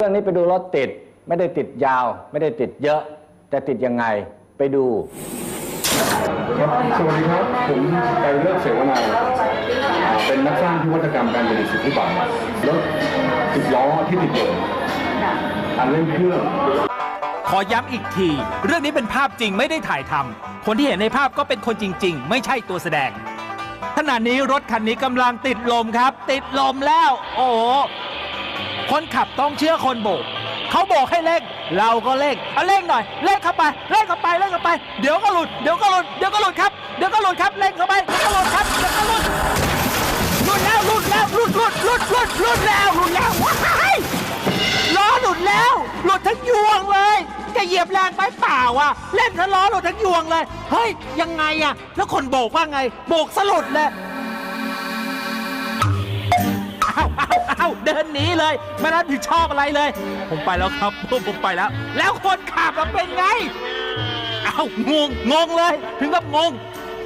เรื่องนี้ไปดูรถติดไม่ได้ติดยาว ไม่ได้ติดเยอะ แต่ติดยังไงไปดูครับสวัสดีครับ ผมไกรเลิกเสวนาอ่าเป็นนักสร้างพิวัตกรรมการผลิตสิทธิบัตรรถสิบล้อที่ติดเดิมการเล่นเครื่องขอย้ำอีกที เรื่องนี้เป็นภาพจริงไม่ได้ถ่ายทำคนที่เห็นในภาพก็เป็นคนจริง ๆ ไม่ใช่ตัวแสดงขณะนี้รถคันนี้กำลังติดลมครับ ติดลมแล้ว โอ้โห คนขับต้องเชื่อคนโบกเขาโบกให้เร่งเราก็เร่งเอาเร่งหน่อยเร่งเข้าไปเร่งเข้าไปเร่งเข้าไป เดี๋ยวก็หลุดเดี๋ยวก็หลุดเดี๋ยวก็หลุดครับเดี๋ยวก็หลุดครับเร่งเข้าไปเดี๋ยวก็หลุดครับเดี๋ยวก็หลุดหลุดแล้วหลุดแล้วหลุดหลุดหลุดหลุดหลุดแล้วหลุดแล้วว้ายล้อหลุดแล้วหลุดทั้งยวงเลยจะเหยียบแรงไปเปล่าอะเล่นทั้งล้อหลุดทั้งยวงเลย เฮ้ยยังไงอะ แล้วคนโบกว่าไง โบกสลุดเลยอ้าว อ้าวอ้าเดินหนีเลยไม่รับผิดชอบอะไรเลย ผมไปแล้วครับผมไปแล้ว แล้วคนขับเป็นไง เอ้างงงงเลย ถึงกับงง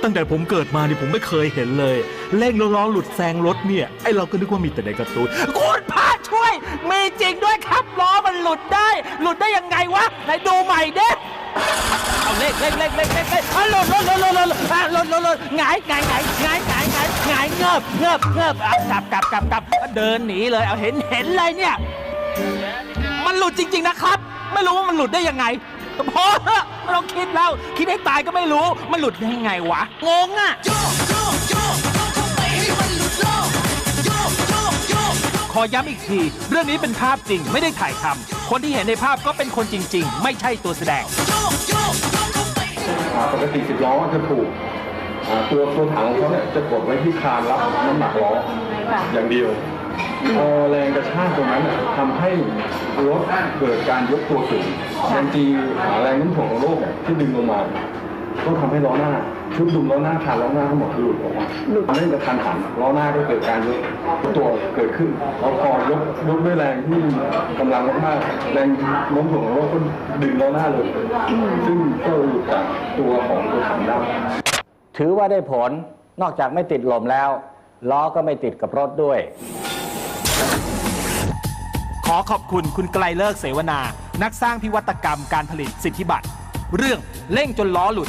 ตั้งแต่ผมเกิดมานี่ผมไม่เคยเห็นเลยเร่งล้วล้อหลุดแซงรถเนี่ยไอเราก็นึกว่ามีแต่ในการ์ตูนคุณพระช่วย มีจริงด้วยครับล้อมันหลุดได้ หลุดได้ยังไงวะไหนดูใหม่เด้เอาเร่งเร่งเร่งเร่งเร่งเร่งอะหลุดหลุดหลุดหลุดหลุดหลุดหลุดหลุดหงายหงายหงายหงายายเงือบเงือบเงือบอะกลับกลับกลับกลับเดินหนีเลยเอาเห็นเห็นเลยเนี่ย มันหลุดจริง ๆนะครับ ไม่รู้ว่ามันหลุดได้ยังไงพอเถอะไม่ต้องคิดแล้ว คิดให้ตายก็ไม่รู้ มันหลุดได้ยังไงวะ งงอะ ขอย้ำอีกที เรื่องนี้เป็นภาพจริงไม่ได้ถ่ายทำคนที่เห็นในภาพก็เป็นคนจริง ๆ ไม่ใช่ตัวแสดง ปกติสิบล้อจะถูก อ่าตัวตัวถังของเขาเนี่ยจะกดไว้ที่คานรับน้ำหนักล้ออย่างเดียวพอแรงกระชากตรงนั้นน่ะทำให้รถเกิดการยกตัวสูงแรงจีอ่าแรงโน้ำถ่วงของโลกเนี่ยที่ดึงลงมา ก็ทำให้ล้อหน้า ชุดดุมล้อหน้าคานล้อหน้าทั้งหมดหลุดออกมาทำให้กระทันหันล้อหน้าก็เกิดการยกตัวเกิดขึ้นแล้วพอยกยกด้วยแรงที่กำลังมากๆแรงโน้มถ่วงของโลกก็ดึงล้อหน้าเลย ซึ่งก็หลุดจากตัวของตัวถังได้ ถือว่าได้ผลนอกจากไม่ติดลมแล้ว ล้อก็ไม่ติดกับรถด้วย ขอขอบคุณคุณไกลเลิกเสวนา นักสร้างพิวัตกรรมการผลิตสิทธิบัตร เรื่องเร่งจนล้อหลุด